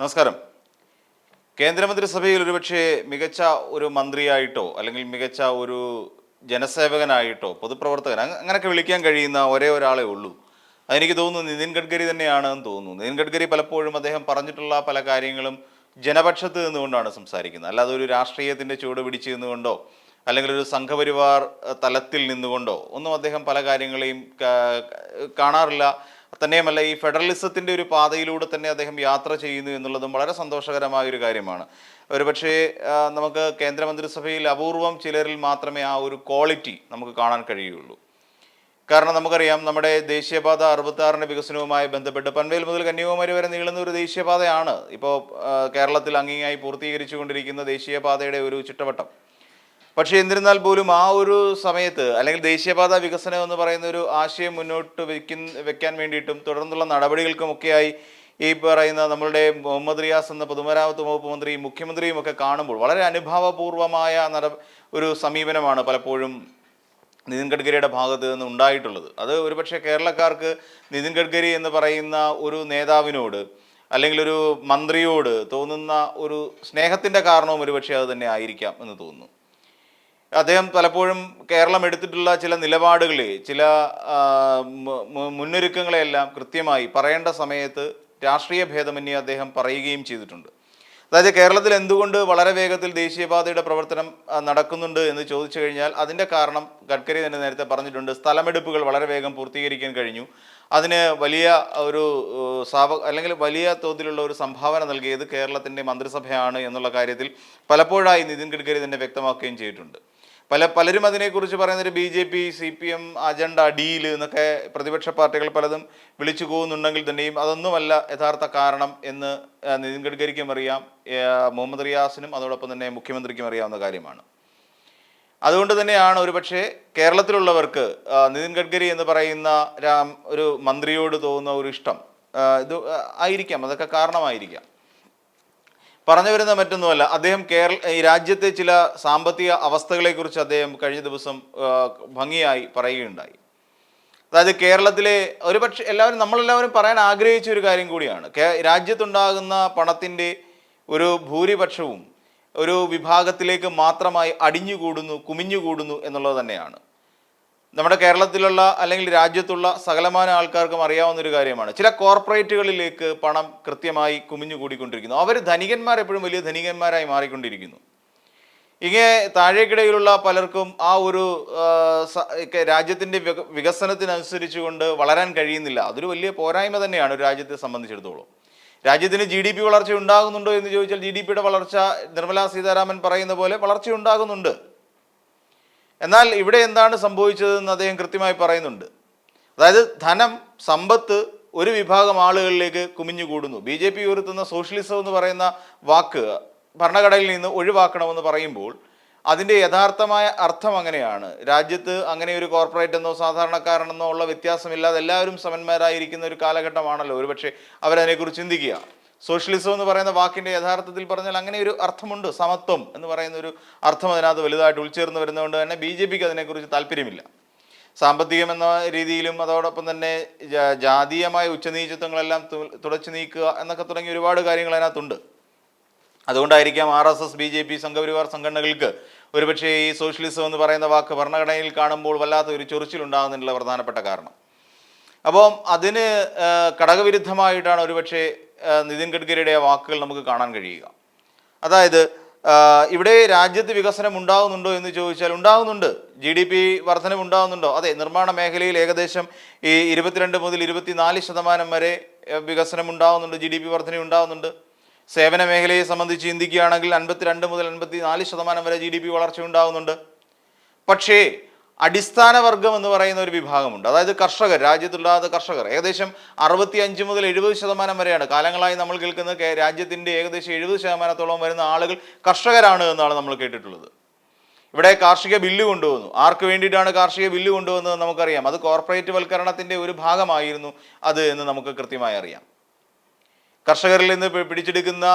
നമസ്കാരം. കേന്ദ്രമന്ത്രിസഭയിൽ ഒരുപക്ഷെ മികച്ച ഒരു മന്ത്രിയായിട്ടോ അല്ലെങ്കിൽ മികച്ച ഒരു ജനസേവകനായിട്ടോ പൊതുപ്രവർത്തകൻ അങ്ങ- അങ്ങനെയൊക്കെ വിളിക്കാൻ കഴിയുന്ന ഒരേ ഒരാളെ ഉള്ളൂ. അതെനിക്ക് തോന്നുന്നു നിതിൻ ഗഡ്കരി തന്നെയാണെന്ന് തോന്നുന്നു. നിതിൻ ഗഡ്കരി പലപ്പോഴും അദ്ദേഹം പറഞ്ഞിട്ടുള്ള പല കാര്യങ്ങളും ജനപക്ഷത്ത് നിന്നുകൊണ്ടാണ് സംസാരിക്കുന്നത്. അല്ലാതെ ഒരു രാഷ്ട്രീയത്തിന്റെ ചുവട് പിടിച്ച് നിന്നുകൊണ്ടോ അല്ലെങ്കിൽ ഒരു സംഘപരിവാർ തലത്തിൽ നിന്നുകൊണ്ടോ ഒന്നും അദ്ദേഹം പല കാര്യങ്ങളെയും കാണാറില്ല. തന്നെയുമല്ല ഈ ഫെഡറലിസത്തിന്റെ ഒരു പാതയിലൂടെ തന്നെ അദ്ദേഹം യാത്ര ചെയ്യുന്നു എന്നുള്ളതും വളരെ സന്തോഷകരമായ ഒരു കാര്യമാണ്. ഒരുപക്ഷേ നമുക്ക് കേന്ദ്രമന്ത്രിസഭയിൽ അപൂർവം ചിലരിൽ മാത്രമേ ആ ഒരു ക്വാളിറ്റി നമുക്ക് കാണാൻ കഴിയുള്ളൂ. കാരണം നമുക്കറിയാം നമ്മുടെ ദേശീയപാത അറുപത്താറിന്റെ വികസനവുമായി ബന്ധപ്പെട്ട് പൻവേൽ മുതൽ കന്യാകുമാരി വരെ നീളുന്ന ഒരു ദേശീയപാതയാണ് ഇപ്പോൾ കേരളത്തിൽ അംഗീകായി പൂർത്തീകരിച്ചുകൊണ്ടിരിക്കുന്ന ദേശീയപാതയുടെ ഒരു ചുറ്റവട്ടം പക്ഷേ എന്നിരുന്നാൽ പോലും ആ ഒരു സമയത്ത് അല്ലെങ്കിൽ ദേശീയപാത വികസനം എന്ന് പറയുന്ന ഒരു ആശയം മുന്നോട്ട് വെക്കുന്ന വെക്കാൻ വേണ്ടിയിട്ടും തുടർന്നുള്ള നടപടികൾക്കുമൊക്കെയായി ഈ പറയുന്ന നമ്മളുടെ മുഹമ്മദ് റിയാസ് എന്ന പൊതുമരാമത്ത് വകുപ്പ് മന്ത്രിയും മുഖ്യമന്ത്രിയും ഒക്കെ കാണുമ്പോൾ വളരെ അനുഭാവപൂർവമായ നട ഒരു സമീപനമാണ് പലപ്പോഴും നിതിൻ ഗഡ്കരിയുടെ ഭാഗത്ത് നിന്ന് ഉണ്ടായിട്ടുള്ളത്. അത് ഒരുപക്ഷെ കേരളക്കാർക്ക് നിതിൻ ഗഡ്കരി എന്ന് പറയുന്ന ഒരു നേതാവിനോട് അല്ലെങ്കിൽ ഒരു മന്ത്രിയോട് തോന്നുന്ന ഒരു സ്നേഹത്തിന്റെ കാരണവും ഒരുപക്ഷെ അത് തന്നെ ആയിരിക്കാം എന്ന് തോന്നുന്നു. അദ്ദേഹം പലപ്പോഴും കേരളം എടുത്തിട്ടുള്ള ചില നിലപാടുകളെ ചില മുന്നൊരുക്കങ്ങളെയെല്ലാം കൃത്യമായി പറയേണ്ട സമയത്ത് രാഷ്ട്രീയ ഭേദമന്യേ അദ്ദേഹം പറയുകയും ചെയ്തിട്ടുണ്ട്. അതായത് കേരളത്തിൽ എന്തുകൊണ്ട് വളരെ വേഗത്തിൽ ദേശീയപാതയുടെ പ്രവർത്തനം നടക്കുന്നുണ്ട് എന്ന് ചോദിച്ചു കഴിഞ്ഞാൽ അതിന്റെ കാരണം ഗഡ്കരി തന്നെ നേരത്തെ പറഞ്ഞിട്ടുണ്ട്. സ്ഥലമെടുപ്പുകൾ വളരെ വേഗം പൂർത്തീകരിക്കാൻ കഴിഞ്ഞു. അതിന് വലിയ ഒരു സാവ അല്ലെങ്കിൽ വലിയ തോതിലുള്ള ഒരു സംഭാവന നൽകിയത് കേരളത്തിന്റെ മന്ത്രിസഭയാണ് എന്നുള്ള കാര്യത്തിൽ പലപ്പോഴായി നിതിൻ ഗഡ്കരി തന്നെ വ്യക്തമാക്കുകയും ചെയ്തിട്ടുണ്ട്. പല പലരും അതിനെക്കുറിച്ച് പറയുന്നത് B J P C P M agenda deal എന്നൊക്കെ പ്രതിപക്ഷ പാർട്ടികൾ പലതും വിളിച്ചു പോകുന്നുണ്ടെങ്കിൽ തന്നെയും അതൊന്നുമല്ല യഥാർത്ഥ കാരണം എന്ന് നിതിൻ ഗഡ്കരിക്കും അറിയാം മുഹമ്മദ് റിയാസിനും അതോടൊപ്പം തന്നെ മുഖ്യമന്ത്രിക്കും അറിയാവുന്ന കാര്യമാണ്. അതുകൊണ്ട് തന്നെയാണ് ഒരുപക്ഷെ കേരളത്തിലുള്ളവർക്ക് നിതിൻ ഗഡ്കരി എന്ന് പറയുന്ന ഒരു മന്ത്രിയോട് തോന്നുന്ന ഒരു ഇഷ്ടം. ഇത് ആയിരിക്കാം അതൊക്കെ കാരണമായിരിക്കാം. പറഞ്ഞു വരുന്ന മറ്റൊന്നുമല്ല. അദ്ദേഹം കേരള ഈ രാജ്യത്തെ ചില സാമ്പത്തിക അവസ്ഥകളെക്കുറിച്ച് അദ്ദേഹം കഴിഞ്ഞ ദിവസം ഭംഗിയായി പറയുകയുണ്ടായി. അതായത് കേരളത്തിലെ ഒരു പക്ഷെ എല്ലാവരും നമ്മളെല്ലാവരും പറയാൻ ആഗ്രഹിച്ച ഒരു കാര്യം കൂടിയാണ്. രാജ്യത്തുണ്ടാകുന്ന പണത്തിന്റെ ഒരു ഭൂരിപക്ഷവും ഒരു വിഭാഗത്തിലേക്ക് മാത്രമായി അടിഞ്ഞുകൂടുന്നു കുമിഞ്ഞുകൂടുന്നു എന്നുള്ളത് തന്നെയാണ്. നമ്മുടെ കേരളത്തിലുള്ള അല്ലെങ്കിൽ രാജ്യത്തുള്ള സകലമാന ആൾക്കാർക്കും അറിയാവുന്ന ഒരു കാര്യമാണ്. ചില കോർപ്പറേറ്റുകളിലേക്ക് പണം കൃത്യമായി കുമിഞ്ഞു കൂടിക്കൊണ്ടിരിക്കുന്നു അവർ ധനികന്മാർ എപ്പോഴും വലിയ ധനികന്മാരായി മാറിക്കൊണ്ടിരിക്കുന്നു. ഇങ്ങനെ താഴേക്കിടയിലുള്ള പലർക്കും ആ ഒരു രാജ്യത്തിന്റെ വികസനത്തിനനുസരിച്ചുകൊണ്ട് വളരാൻ കഴിയുന്നില്ല. അതൊരു വലിയ പോരായ്മ തന്നെയാണ് ഒരു രാജ്യത്തെ സംബന്ധിച്ചിടത്തോളം. രാജ്യത്തിന് ജി ഡി പി വളർച്ച ഉണ്ടാകുന്നുണ്ടോ എന്ന് ചോദിച്ചാൽ ജി ഡി പിയുടെ വളർച്ച നിർമ്മലാ സീതാരാമൻ പറയുന്ന പോലെ വളർച്ച ഉണ്ടാകുന്നുണ്ട്. എന്നാൽ ഇവിടെ എന്താണ് സംഭവിച്ചതെന്ന് അദ്ദേഹം കൃത്യമായി പറയുന്നുണ്ട്. അതായത് ധനം സമ്പത്ത് ഒരു വിഭാഗം ആളുകളിലേക്ക് കുമിഞ്ഞുകൂടുന്നു. ബി ജെ പി ഉയർത്തുന്ന സോഷ്യലിസം എന്ന് പറയുന്ന വാക്ക് ഭരണഘടനയിൽ നിന്ന് ഒഴിവാക്കണമെന്ന് പറയുമ്പോൾ അതിന്റെ യഥാർത്ഥമായ അർത്ഥം അങ്ങനെയാണ്. രാജ്യത്ത് അങ്ങനെ ഒരു കോർപ്പറേറ്റ് എന്നോ സാധാരണക്കാരനെന്നോ ഉള്ള വ്യത്യാസമില്ലാതെ എല്ലാവരും സമന്മാരായിരിക്കുന്ന ഒരു കാലഘട്ടമാണല്ലോ ഒരുപക്ഷെ അവരതിനെക്കുറിച്ച് ചിന്തിക്കുക. സോഷ്യലിസം എന്ന് പറയുന്ന വാക്കിന്റെ യഥാർത്ഥത്തിൽ പറഞ്ഞാൽ അങ്ങനെ ഒരു അർത്ഥമുണ്ട് സമത്വം എന്ന് പറയുന്ന ഒരു അർത്ഥം അതിനകത്ത് വലുതായിട്ട് ഉൾച്ചേർന്ന് വരുന്നതുകൊണ്ട് തന്നെ ബി ജെ പിക്ക് അതിനെക്കുറിച്ച് താല്പര്യമില്ല. സാമ്പത്തികം എന്ന രീതിയിലും അതോടൊപ്പം തന്നെ ജാതീയമായ ഉച്ചനീചത്വങ്ങളെല്ലാം തുടച്ചു നീക്കുക എന്നൊക്കെ തുടങ്ങി ഒരുപാട് കാര്യങ്ങൾ അതിനകത്തുണ്ട്. അതുകൊണ്ടായിരിക്കാം R S S B J P Sangh Parivar സംഘടനകൾക്ക് ഒരുപക്ഷേ ഈ സോഷ്യലിസം എന്ന് പറയുന്ന വാക്ക് ഭരണഘടനയിൽ കാണുമ്പോൾ വല്ലാത്ത ഒരു ചൊറിച്ചിലുണ്ടാകുന്നതിനുള്ള പ്രധാനപ്പെട്ട കാരണം. അപ്പം അതിന് ഘടകവിരുദ്ധമായിട്ടാണ് ഒരുപക്ഷെ നിതിൻ ഗഡ്കരിയുടെ വാക്കുകൾ നമുക്ക് കാണാൻ കഴിയുക. അതായത് ഇവിടെ രാജ്യത്ത് വികസനം ഉണ്ടാകുന്നുണ്ടോ എന്ന് ചോദിച്ചാൽ ഉണ്ടാകുന്നുണ്ട് ജി ഡി പി വർധനം ഉണ്ടാകുന്നുണ്ടോ അതെ നിർമ്മാണ മേഖലയിൽ ഏകദേശം ഈ ഇരുപത്തിരണ്ട് മുതൽ ഇരുപത്തിനാല് ശതമാനം വരെ വികസനം ഉണ്ടാകുന്നുണ്ട് ജി ഡി പി വർധന ഉണ്ടാകുന്നുണ്ട് സേവന മേഖലയെ സംബന്ധിച്ച് ചിന്തിക്കുകയാണെങ്കിൽ അൻപത്തിരണ്ട് മുതൽ അൻപത്തി നാല് ശതമാനം വരെ ജി ഡി പി വളർച്ച ഉണ്ടാകുന്നുണ്ട് പക്ഷേ അടിസ്ഥാന വർഗം എന്ന് പറയുന്ന ഒരു വിഭാഗമുണ്ട്. അതായത് കർഷകർ രാജ്യത്തുണ്ടാകുന്ന കർഷകർ. ഏകദേശം അറുപത്തി അഞ്ച് മുതൽ എഴുപത് ശതമാനം വരെയാണ്. കാലങ്ങളായി നമ്മൾ കേൾക്കുന്ന രാജ്യത്തിന്റെ ഏകദേശം എഴുപത് ശതമാനത്തോളം വരുന്ന ആളുകൾ കർഷകരാണ് എന്നാണ് നമ്മൾ കേട്ടിട്ടുള്ളത്. ഇവിടെ കാർഷിക ബില്ല് കൊണ്ടുവന്നു. ആർക്ക് വേണ്ടിയിട്ടാണ് കാർഷിക ബില്ല് കൊണ്ടുവന്നത് നമുക്കറിയാം. അത് കോർപ്പറേറ്റ് വൽക്കരണത്തിന്റെ ഒരു ഭാഗമായിരുന്നു അത് എന്ന് നമുക്ക് കൃത്യമായി അറിയാം. കർഷകരിൽ നിന്ന് പിടിച്ചെടുക്കുന്ന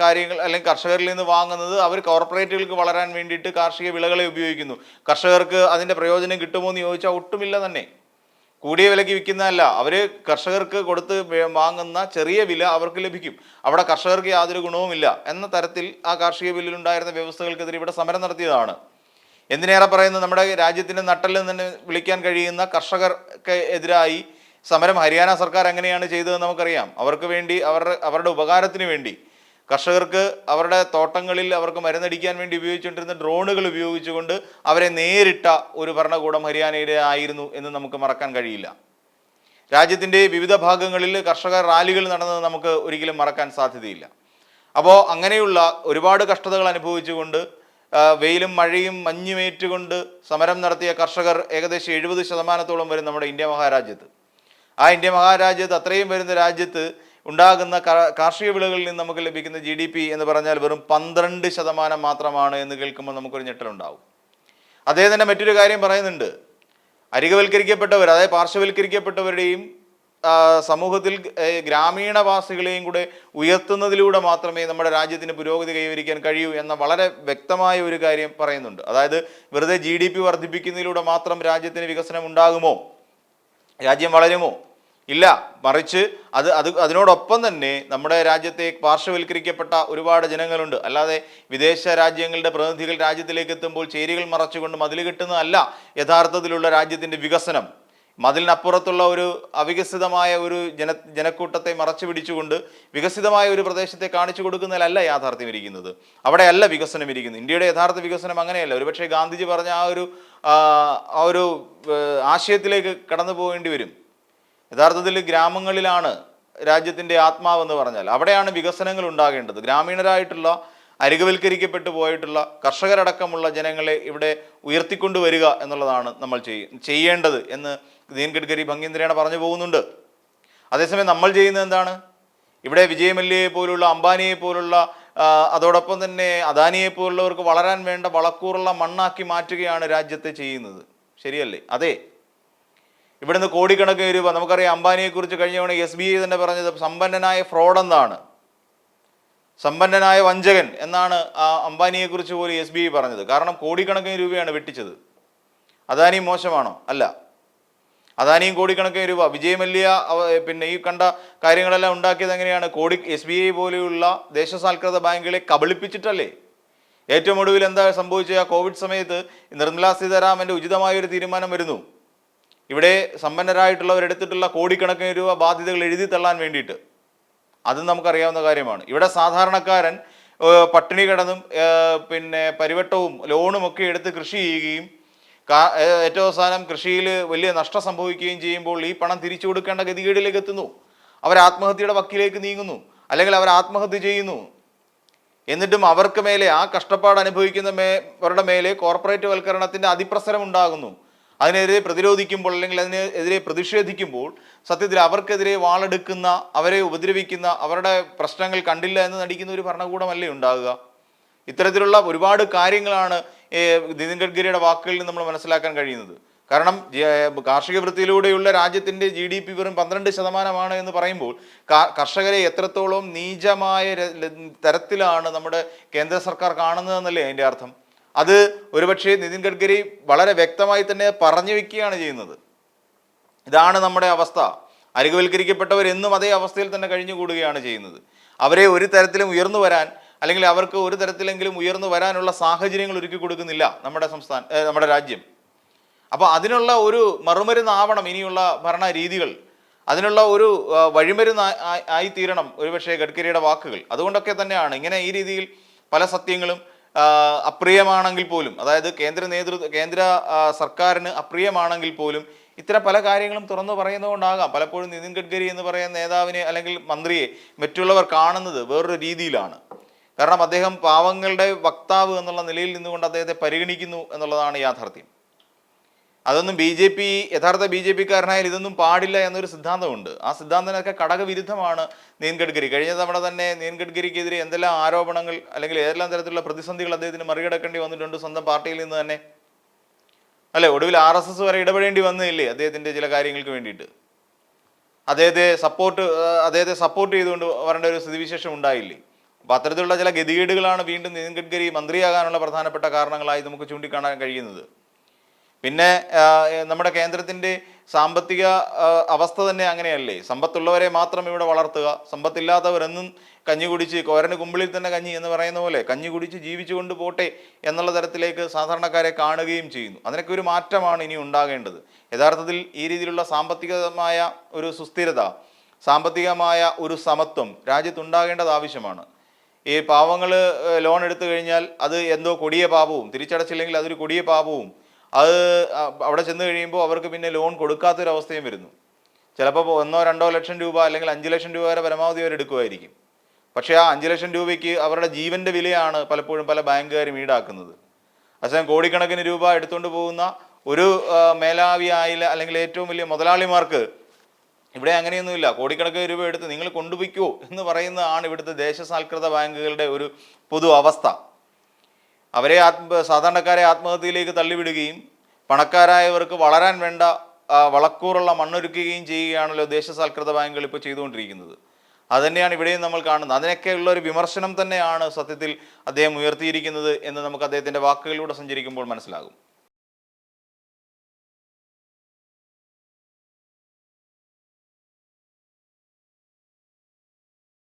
കാര്യങ്ങൾ അല്ലെങ്കിൽ കർഷകരിൽ നിന്ന് വാങ്ങുന്നത് അവർ കോർപ്പറേറ്റുകൾക്ക് വളരാൻ വേണ്ടിയിട്ട് കാർഷിക വിളകളെ ഉപയോഗിക്കുന്നു. കർഷകർക്ക് അതിന്റെ പ്രയോജനം കിട്ടുമോ എന്ന് ചോദിച്ചാൽ ഒട്ടുമില്ല തന്നെ. കൂടിയ വിലയ്ക്ക് വിൽക്കുന്നതല്ല. അവർ കർഷകർക്ക് കൊടുത്ത് വാങ്ങുന്ന ചെറിയ വില അവർക്ക് ലഭിക്കും. അവിടെ കർഷകർക്ക് യാതൊരു ഗുണവുമില്ല എന്ന തരത്തിൽ ആ കാർഷിക ബില്ലിലുണ്ടായിരുന്ന വ്യവസ്ഥകൾക്കെതിരെ ഇവിടെ സമരം നടത്തിയതാണ്. എന്തിനേറെ പറയുന്നത് നമ്മുടെ രാജ്യത്തിന്റെ നട്ടലിൽ നിന്ന് വിളിക്കാൻ കഴിയുന്ന കർഷകർക്ക് എതിരായി സമരം ഹരിയാന സർക്കാർ എങ്ങനെയാണ് ചെയ്തതെന്ന് നമുക്കറിയാം. അവർക്ക് വേണ്ടി അവരുടെ അവരുടെ ഉപകാരത്തിന് വേണ്ടി കർഷകർക്ക് അവരുടെ തോട്ടങ്ങളിൽ അവർക്ക് മരുന്നടിക്കാൻ വേണ്ടി ഉപയോഗിച്ചുകൊണ്ടിരുന്ന ഡ്രോണുകൾ ഉപയോഗിച്ചുകൊണ്ട് അവരെ നേരിട്ട ഒരു ഭരണകൂടം ഹരിയാനയുടെ ആയിരുന്നു എന്ന് നമുക്ക് മറക്കാൻ കഴിയില്ല. രാജ്യത്തിന്റെ വിവിധ ഭാഗങ്ങളിൽ കർഷക റാലികൾ നടന്നത് നമുക്ക് ഒരിക്കലും മറക്കാൻ സാധ്യതയില്ല. അപ്പോൾ അങ്ങനെയുള്ള ഒരുപാട് കഷ്ടതകൾ അനുഭവിച്ചുകൊണ്ട് വെയിലും മഴയും മഞ്ഞുമേറ്റുകൊണ്ട് സമരം നടത്തിയ കർഷകർ ഏകദേശം എഴുപത് ശതമാനത്തോളം വരും നമ്മുടെ ഇന്ത്യ മഹാരാജ്യത്ത്. ആ ഇന്ത്യ മഹാരാജ്യത്ത് അത്രയും വരുന്ന രാജ്യത്ത് ഉണ്ടാകുന്ന കാർഷിക വിളകളിൽ നിന്ന് നമുക്ക് ലഭിക്കുന്ന ജി ഡി പി എന്ന് പറഞ്ഞാൽ വെറും പന്ത്രണ്ട് ശതമാനം മാത്രമാണ് എന്ന് കേൾക്കുമ്പോൾ നമുക്കൊരു ഞെട്ടലുണ്ടാവും. അദ്ദേഹം തന്നെ മറ്റൊരു കാര്യം പറയുന്നുണ്ട്. അരികവൽക്കരിക്കപ്പെട്ടവർ അതായത് പാർശ്വവൽക്കരിക്കപ്പെട്ടവരുടെയും സമൂഹത്തിൽ ഗ്രാമീണവാസികളെയും കൂടെ ഉയർത്തുന്നതിലൂടെ മാത്രമേ നമ്മുടെ രാജ്യത്തിന് പുരോഗതി കൈവരിക്കാൻ കഴിയൂ എന്ന വളരെ വ്യക്തമായ ഒരു കാര്യം പറയുന്നുണ്ട്. അതായത് വെറുതെ ജി ഡി പി വർദ്ധിപ്പിക്കുന്നതിലൂടെ മാത്രം രാജ്യത്തിന് വികസനം ഉണ്ടാകുമോ? രാജ്യം വളരുമോ? ഇല്ല. മറിച്ച് അത് അത് അതിനോടൊപ്പം തന്നെ നമ്മുടെ രാജ്യത്തെ പാർശ്വവൽക്കരിക്കപ്പെട്ട ഒരുപാട് ജനങ്ങളുണ്ട്. അല്ലാതെ വിദേശ രാജ്യങ്ങളുടെ പ്രതിനിധികൾ രാജ്യത്തിലേക്ക് എത്തുമ്പോൾ ചേരികൾ മറച്ചുകൊണ്ട് മതിൽ കെട്ടുന്നതല്ല യഥാർത്ഥത്തിലുള്ള രാജ്യത്തിന്റെ വികസനം. മതിലിനപ്പുറത്തുള്ള ഒരു അവികസിതമായ ഒരു ജന ജനക്കൂട്ടത്തെ മറച്ചു പിടിച്ചുകൊണ്ട് വികസിതമായ ഒരു പ്രദേശത്തെ കാണിച്ചു കൊടുക്കുന്നതിലല്ല യാഥാർത്ഥ്യം ഇരിക്കുന്നത്. അവിടെയല്ല വികസനം ഇരിക്കുന്നത്. ഇന്ത്യയുടെ യഥാർത്ഥ വികസനം അങ്ങനെയല്ല. ഒരുപക്ഷെ ഗാന്ധിജി പറഞ്ഞ ആ ഒരു ആ, ഒരു ആശയത്തിലേക്ക് കടന്നു പോകേണ്ടി വരും. യഥാർത്ഥത്തിൽ ഗ്രാമങ്ങളിലാണ് രാജ്യത്തിന്റെ ആത്മാവെന്ന് പറഞ്ഞാൽ അവിടെയാണ് വികസനങ്ങൾ ഉണ്ടാകേണ്ടത്. ഗ്രാമീണരായിട്ടുള്ള അരികവൽക്കരിക്കപ്പെട്ടു പോയിട്ടുള്ള കർഷകരടക്കമുള്ള ജനങ്ങളെ ഇവിടെ ഉയർത്തിക്കൊണ്ടുവരിക എന്നുള്ളതാണ് നമ്മൾ ചെയ്യേണ്ടത് എന്ന് നിതിൻ ഗഡ്കരി ഭംഗീന്ദ്രേണ പറഞ്ഞു പോകുന്നുണ്ട്. അതേസമയം നമ്മൾ ചെയ്യുന്നത് എന്താണ്? ഇവിടെ വിജയ് മല്യയെ പോലുള്ള അംബാനിയെ പോലുള്ള അതോടൊപ്പം തന്നെ അദാനിയെ പോലുള്ളവർക്ക് വളരാൻ വേണ്ട വളക്കൂറുള്ള മണ്ണാക്കി മാറ്റുകയാണ് രാജ്യത്തെ ചെയ്യുന്നത്. ശരിയല്ലേ? അതെ. ഇവിടുന്ന് കോടിക്കണക്കിന് രൂപ നമുക്കറിയാം അംബാനിയെക്കുറിച്ച് കഴിഞ്ഞ തവണ എസ് ബി ഐ തന്നെ പറഞ്ഞത് സമ്പന്നനായ ഫ്രോഡ് എന്നാണ്. സമ്പന്നനായ വഞ്ചകൻ എന്നാണ് ആ അംബാനിയെക്കുറിച്ച് പോലും എസ് ബി ഐ പറഞ്ഞത്. കാരണം കോടിക്കണക്കിന് രൂപയാണ് വെട്ടിച്ചത്. അദാനി മോശമാണോ? അല്ല. അദാനിയും കോടിക്കണക്കിന് രൂപ. വിജയ് മല്യ പിന്നെ ഈ കണ്ട കാര്യങ്ങളെല്ലാം ഉണ്ടാക്കിയത് എങ്ങനെയാണ്? കോടി എസ് ബി ഐ പോലെയുള്ള ദേശസാൽകൃത ബാങ്കുകളെ കബളിപ്പിച്ചിട്ടല്ലേ? ഏറ്റവും ഒടുവിൽ എന്താ സംഭവിച്ചത്? ആ കോവിഡ് സമയത്ത് നിർമ്മലാ സീതാരാമന്റെ ഉചിതമായ ഒരു തീരുമാനം വരുന്നു. ഇവിടെ സമ്പന്നരായിട്ടുള്ളവരെടുത്തിട്ടുള്ള കോടിക്കണക്കിന് രൂപ ബാധ്യതകൾ എഴുതി തള്ളാൻ വേണ്ടിയിട്ട്. അതും നമുക്കറിയാവുന്ന കാര്യമാണ്. ഇവിടെ സാധാരണക്കാരൻ പട്ടിണി കിടന്നും പിന്നെ പരിവട്ടവും ലോണും ഒക്കെ എടുത്ത് കൃഷി ചെയ്യുകയും ഏറ്റവും അവസാനം കൃഷിയിൽ വലിയ നഷ്ടം സംഭവിക്കുകയും ചെയ്യുമ്പോൾ ഈ പണം തിരിച്ചു കൊടുക്കേണ്ട ഗതികേടിലേക്ക് എത്തുന്നു. അവർ ആത്മഹത്യയുടെ വക്കിലേക്ക് നീങ്ങുന്നു. അല്ലെങ്കിൽ അവർ ആത്മഹത്യ ചെയ്യുന്നു. എന്നിട്ടും അവർക്ക് മേലെ ആ കഷ്ടപ്പാട് അനുഭവിക്കുന്ന മേ അവരുടെ മേലെ കോർപ്പറേറ്റ് വൽക്കരണത്തിന്റെ അതിപ്രസരം ഉണ്ടാകുന്നു. അതിനെതിരെ പ്രതിരോധിക്കുമ്പോൾ അല്ലെങ്കിൽ അതിനെതിരെ പ്രതിഷേധിക്കുമ്പോൾ സത്യത്തിൽ അവർക്കെതിരെ വാളെടുക്കുന്ന അവരെ ഉപദ്രവിക്കുന്ന അവരുടെ പ്രശ്നങ്ങൾ കണ്ടില്ല എന്ന് നടിക്കുന്ന ഒരു ഭരണകൂടമല്ലേ ഉണ്ടാകുക? ഇത്തരത്തിലുള്ള ഒരുപാട് കാര്യങ്ങളാണ് നിതിൻ ഗഡ്കരിയുടെ വാക്കുകളിൽ നിന്ന് നമ്മൾ മനസ്സിലാക്കാൻ കഴിയുന്നത്. കാരണം കാർഷിക വൃത്തിയിലൂടെയുള്ള രാജ്യത്തിന്റെ ജി ഡി പി വെറും പന്ത്രണ്ട് ശതമാനമാണ് എന്ന് പറയുമ്പോൾ കർഷകരെ എത്രത്തോളം നീചമായ തരത്തിലാണ് നമ്മുടെ കേന്ദ്ര സർക്കാർ കാണുന്നതെന്നല്ലേ അതിന്റെ അർത്ഥം? അത് ഒരുപക്ഷെ നിതിൻ ഗഡ്കരി വളരെ വ്യക്തമായി തന്നെ പറഞ്ഞു വെക്കുകയാണ് ചെയ്യുന്നത്. ഇതാണ് നമ്മുടെ അവസ്ഥ. അരികുവൽക്കരിക്കപ്പെട്ടവർ എന്നും അതേ അവസ്ഥയിൽ തന്നെ കഴിഞ്ഞുകൂടുകയാണ് ചെയ്യുന്നത്. അവരെ ഒരു തരത്തിലും ഉയർന്നു വരാൻ അല്ലെങ്കിൽ അവർക്ക് ഒരു തരത്തിലെങ്കിലും ഉയർന്നു വരാനുള്ള സാഹചര്യങ്ങൾ ഒരുക്കി കൊടുക്കുന്നില്ല നമ്മുടെ സംസ്ഥാന നമ്മുടെ രാജ്യം. അപ്പോൾ അതിനുള്ള ഒരു മറുമരുന്നാവണം ഇനിയുള്ള ഭരണ രീതികൾ അതിനുള്ള ഒരു വഴിമരുന്ന് ആയിത്തീരണം ഒരുപക്ഷെ ഗഡ്കരിയുടെ വാക്കുകൾ. അതുകൊണ്ടൊക്കെ തന്നെയാണ് ഇങ്ങനെ ഈ രീതിയിൽ പല സത്യങ്ങളും അപ്രിയമാണെങ്കിൽ പോലും അതായത് കേന്ദ്ര നേതൃ കേന്ദ്ര സർക്കാരിന് അപ്രിയമാണെങ്കിൽ പോലും ഇത്തരം പല കാര്യങ്ങളും തുറന്നു പറയുന്നതുകൊണ്ടാകാം. പലപ്പോഴും നിതിൻ ഗഡ്കരി എന്ന് പറയുന്ന നേതാവിനെ അല്ലെങ്കിൽ മന്ത്രിയെ മറ്റുള്ളവർ കാണുന്നത് വേറൊരു രീതിയിലാണ്. കാരണം അദ്ദേഹം പാവങ്ങളുടെ വക്താവ് എന്നുള്ള നിലയിൽ നിന്നുകൊണ്ട് അദ്ദേഹത്തെ പരിഗണിക്കുന്നു എന്നുള്ളതാണ് യാഥാർത്ഥ്യം. അതൊന്നും ബി ജെ പി യഥാർത്ഥ ബി ജെ പിക്കാരനായാലും ഇതൊന്നും പാടില്ല എന്നൊരു സിദ്ധാന്തമുണ്ട്. ആ സിദ്ധാന്തത്തിനൊക്കെ ഘടകവിരുദ്ധമാണ് നീൻ ഗഡ്കരി കഴിഞ്ഞ തവണ തന്നെ നീൻ ഗഡ്കരിക്കെതിരെ എന്തെല്ലാം ആരോപണങ്ങൾ അല്ലെങ്കിൽ ഏതെല്ലാം തരത്തിലുള്ള പ്രതിസന്ധികൾ അദ്ദേഹത്തിന് മറികടക്കേണ്ടി വന്നിട്ടുണ്ട് സ്വന്തം പാർട്ടിയിൽ നിന്ന് തന്നെ? അല്ലെ ഒടുവിൽ ആർ എസ് എസ് വരെ ഇടപെടേണ്ടി വന്നില്ലേ അദ്ദേഹത്തിന്റെ ചില കാര്യങ്ങൾക്ക് വേണ്ടിയിട്ട്? അദ്ദേഹത്തെ സപ്പോർട്ട് അദ്ദേഹത്തെ സപ്പോർട്ട് ചെയ്തുകൊണ്ട് വരേണ്ട ഒരു സ്ഥിതിവിശേഷം ഉണ്ടായില്ലേ? അപ്പൊ അത്തരത്തിലുള്ള ചില ഗതികേടുകളാണ് വീണ്ടും നിതിൻ ഗഡ്കരി മന്ത്രിയാകാനുള്ള പ്രധാനപ്പെട്ട കാരണങ്ങളായി നമുക്ക് ചൂണ്ടിക്കാണാൻ കഴിയുന്നത്. പിന്നെ നമ്മുടെ കേന്ദ്രത്തിന്റെ സാമ്പത്തിക അവസ്ഥ തന്നെ അങ്ങനെയല്ലേ? സമ്പത്തുള്ളവരെ മാത്രം ഇവിടെ വളർത്തുക. സമ്പത്തില്ലാത്തവരെന്നും കഞ്ഞി കുടിച്ച് കോരന് കുമ്പിളിൽ തന്നെ കഞ്ഞി എന്ന് പറയുന്ന പോലെ കഞ്ഞി കുടിച്ച് ജീവിച്ചുകൊണ്ട് പോട്ടെ എന്നുള്ള തരത്തിലേക്ക് സാധാരണക്കാരെ കാണുകയും ചെയ്യുന്നു. അതിനൊക്കെ ഒരു മാറ്റമാണ് ഇനി ഉണ്ടാകേണ്ടത്. യഥാർത്ഥത്തിൽ ഈ രീതിയിലുള്ള സാമ്പത്തികമായ ഒരു സുസ്ഥിരത സാമ്പത്തികമായ ഒരു സമത്വം രാജ്യത്തുണ്ടാകേണ്ടത് ആവശ്യമാണ്. ഈ പാവങ്ങൾ ലോൺ എടുത്തു കഴിഞ്ഞാൽ അത് എന്തോ കൊടിയ പാപവും. തിരിച്ചടച്ചില്ലെങ്കിൽ അതൊരു കൊടിയ പാപവും. അത് അവിടെ ചെന്ന് കഴിയുമ്പോൾ അവർക്ക് പിന്നെ ലോൺ കൊടുക്കാത്തൊരവസ്ഥയും വരുന്നു. ചിലപ്പോൾ ഒന്നോ രണ്ടോ ലക്ഷം രൂപ അല്ലെങ്കിൽ അഞ്ച് ലക്ഷം രൂപ വരെ പരമാവധി അവർ എടുക്കുമായിരിക്കും. പക്ഷേ ആ അഞ്ച് ലക്ഷം രൂപയ്ക്ക് അവരുടെ ജീവന്റെ വിലയാണ് പലപ്പോഴും പല ബാങ്കുകാരും ഈടാക്കുന്നത്. അതേസമയം കോടിക്കണക്കിന് രൂപ എടുത്തുകൊണ്ട് പോകുന്ന ഒരു മേലാവിയായില്ല അല്ലെങ്കിൽ ഏറ്റവും വലിയ മുതലാളിമാർക്ക് ഇവിടെ അങ്ങനെയൊന്നുമില്ല. കോടിക്കണക്കിന് രൂപ എടുത്ത് നിങ്ങൾ കൊണ്ടുപോയിക്കോ എന്ന് പറയുന്നതാണ് ഇവിടുത്തെ ദേശസാൽകൃത ബാങ്കുകളുടെ ഒരു പൊതു അവസ്ഥ. അവരെ ആത്മ സാധാരണക്കാരെ ആത്മഹത്യയിലേക്ക് തള്ളിവിടുകയും പണക്കാരായവർക്ക് വളരാൻ വേണ്ട വളക്കൂറുള്ള മണ്ണൊരുക്കുകയും ചെയ്യുകയാണല്ലോ ദേശസാൽകൃത ബാങ്കുകൾ ഇപ്പോൾ ചെയ്തുകൊണ്ടിരിക്കുന്നത്. അതുതന്നെയാണ് ഇവിടെയും നമ്മൾ കാണുന്നത്. അതിനൊക്കെയുള്ള ഒരു വിമർശനം തന്നെയാണ് സത്യത്തിൽ അദ്ദേഹം ഉയർത്തിയിരിക്കുന്നത് എന്ന് നമുക്ക് അദ്ദേഹത്തിന്റെ വാക്കുകളിലൂടെ സഞ്ചരിക്കുമ്പോൾ മനസ്സിലാകും.